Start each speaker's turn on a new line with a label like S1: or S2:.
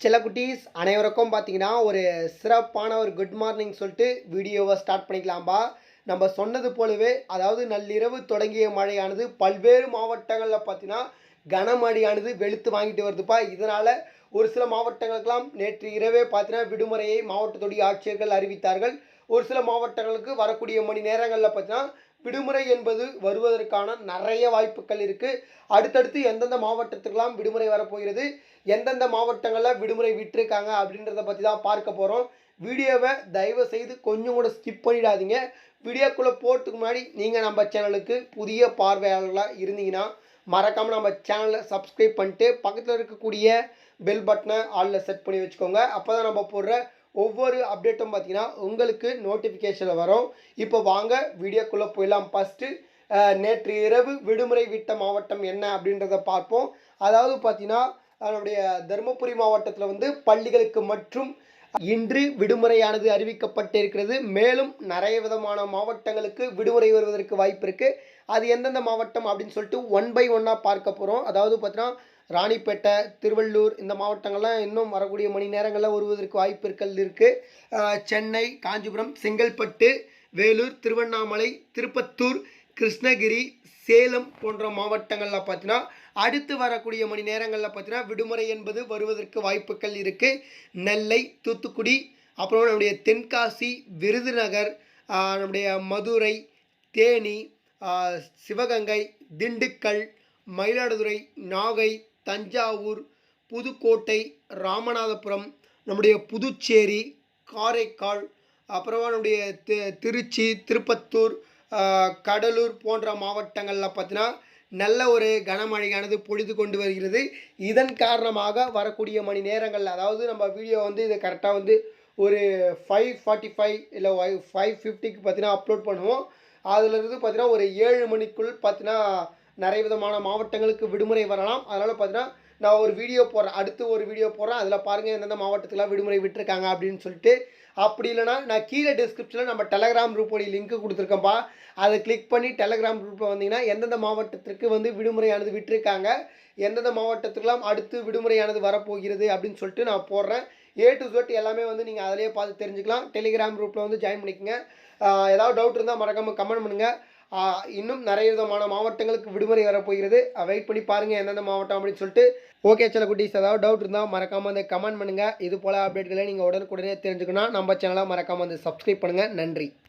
S1: சில குட்டீஸ் அனைவருக்கும் பார்த்தீங்கன்னா ஒரு சிறப்பான ஒரு குட் மார்னிங் சொல்லிட்டு வீடியோவை ஸ்டார்ட் பண்ணிக்கலாம்பா. நம்ம சொன்னது போலவே அதாவது நள்ளிரவு தொடங்கிய மழையானது பல்வேறு மாவட்டங்களில் பார்த்தீங்கன்னா கனமழையானது வெளுத்து வாங்கிட்டு வருதுப்பா. இதனால் ஒரு சில மாவட்டங்களுக்கெல்லாம் நேற்று இரவே பார்த்தீங்கன்னா விடுமுறையை மாவட்டத்துடைய ஆட்சியர்கள் அறிவித்தார்கள். ஒரு சில மாவட்டங்களுக்கு வரக்கூடிய மணி நேரங்களில் பார்த்தீங்கன்னா விடுமுறை என்பது வருவதற்கான நிறைய வாய்ப்புகள் இருக்குது அடுத்தடுத்து எந்தெந்த மாவட்டத்துக்கெல்லாம் விடுமுறை வரப்போகிறது எந்தெந்த மாவட்டங்களில் விடுமுறை விட்டுருக்காங்க அப்படின்றத பற்றி தான் பார்க்க போகிறோம் வீடியோவை தயவு செய்து கொஞ்சம் கூட ஸ்கிப் பண்ணிடாதீங்க. வீடியோக்குள்ளே போகிறதுக்கு முன்னாடி நீங்கள் நம்ம சேனலுக்கு புதிய பார்வையாளர்களாக இருந்தீங்கன்னா மறக்காமல் நம்ம சேனலை சப்ஸ்கிரைப் பண்ணிட்டு பக்கத்தில் இருக்கக்கூடிய பெல் பட்டனை ஆளில் செட் பண்ணி வச்சுக்கோங்க. அப்போ தான் நம்ம போடுற ஒவ்வொரு அப்டேட்டும் பார்த்தீங்கன்னா உங்களுக்கு நோட்டிஃபிகேஷனில் வரும். இப்போ வாங்க வீடியோக்குள்ளே போயிடலாம். ஃபஸ்ட்டு நேற்று இரவு விடுமுறை விட்ட மாவட்டம் என்ன அப்படின்றத பார்ப்போம். அதாவது பார்த்தீங்கன்னா நம்முடைய தருமபுரி மாவட்டத்தில் வந்து பள்ளிகளுக்கு மற்றும் இன்று விடுமுறையானது அறிவிக்கப்பட்டிருக்கிறது. மேலும் நிறைய விதமான மாவட்டங்களுக்கு விடுமுறை வருவதற்கு வாய்ப்பு இருக்குது அது எந்தெந்த மாவட்டம் அப்படின்னு சொல்லிட்டு ஒன் பை ஒன்னாக பார்க்க போகிறோம் அதாவது பார்த்தீங்கன்னா ராணிப்பேட்டை திருவள்ளூர் இந்த மாவட்டங்கள்லாம் இன்னும் வரக்கூடிய மணி நேரங்களில் வருவதற்கு வாய்ப்புகள் இருக்குது சென்னை காஞ்சிபுரம் செங்கல்பட்டு வேலூர் திருவண்ணாமலை திருப்பத்தூர் கிருஷ்ணகிரி சேலம் போன்ற மாவட்டங்களில் பார்த்தீங்கன்னா அடுத்து வரக்கூடிய மணி நேரங்களில் பார்த்தீங்கன்னா விடுமுறை என்பது வருவதற்கு வாய்ப்புகள் இருக்குது நெல்லை தூத்துக்குடி அப்புறம் நம்முடைய தென்காசி விருதுநகர் நம்முடைய மதுரை தேனி சிவகங்கை திண்டுக்கல் மயிலாடுதுறை நாகை தஞ்சாவூர் புதுக்கோட்டை ராமநாதபுரம் நம்முடைய புதுச்சேரி காரைக்கால் அப்புறமா நம்முடைய தி திருச்சி திருப்பத்தூர் கடலூர் போன்ற மாவட்டங்களில் பார்த்தீங்கன்னா நல்ல ஒரு கனமழையானது பொழுது கொண்டு வருகிறது. இதன் காரணமாக வரக்கூடிய மணி நேரங்களில் அதாவது நம்ம வீடியோ வந்து இதை கரெக்டாக வந்து ஒரு ஃபைவ் ஃபார்ட்டி ஃபைவ் இல்லை ஃபைவ் ஃபிஃப்டிக்கு பார்த்தீங்கன்னா அப்லோட் பண்ணுவோம். அதுலேருந்து பார்த்தீங்கன்னா ஒரு ஏழு மணிக்குள் பார்த்தீங்கன்னா நிறைய விதமான மாவட்டங்களுக்கு விடுமுறை வரலாம். அதனால் பார்த்தீங்கன்னா நான் ஒரு வீடியோ போடுறேன். அடுத்து ஒரு வீடியோ போடுறேன். அதில் பாருங்கள் எந்தெந்த மாவட்டத்துக்குலாம் விடுமுறை விட்டுருக்காங்க அப்படின்னு சொல்லிட்டு. அப்படி இல்லைனா நான் கீழே டிஸ்கிரிப்ஷனில் நம்ம டெலகிராம் குரூப்போடைய லிங்க் கொடுத்துருக்கேன்ப்பா. அதை கிளிக் பண்ணி டெலகிராம் குரூப்பில் வந்தீங்கன்னா எந்தெந்த மாவட்டத்திற்கு வந்து விடுமுறையானது விட்டுருக்காங்க எந்தெந்த மாவட்டத்துக்கெல்லாம் அடுத்து விடுமுறையானது வரப்போகிறது அப்படின்னு சொல்லிட்டு நான் போடுறேன். ஏ டு ஜெட் எல்லாமே வந்து நீங்கள் அதிலேயே பார்த்து தெரிஞ்சுக்கலாம். டெலிகிராம் குரூப்பில் வந்து ஜாயின் பண்ணிக்கங்க. ஏதாவது டவுட் இருந்தால் மறக்காமல் கமெண்ட் பண்ணுங்கள் இன்னும் நிறைய விதமான மாவட்டங்களுக்கு விடுமுறை வரப்போகிறது. வெயிட் பண்ணி பாருங்கள் எந்தெந்த மாவட்டம் அப்படின்னு சொல்லிட்டு. ஓகே சில குட்டீஸ் ஏதாவது டவுட் இருந்தால் மறக்காமல் வந்து கமெண்ட் பண்ணுங்கள் இது போல் அப்டேட்களை நீங்கள் உடனுக்குடனே தெரிஞ்சுக்கணும் நம்ம சேனலை மறக்காமல் வந்து சப்ஸ்கிரைப் பண்ணுங்கள் நன்றி.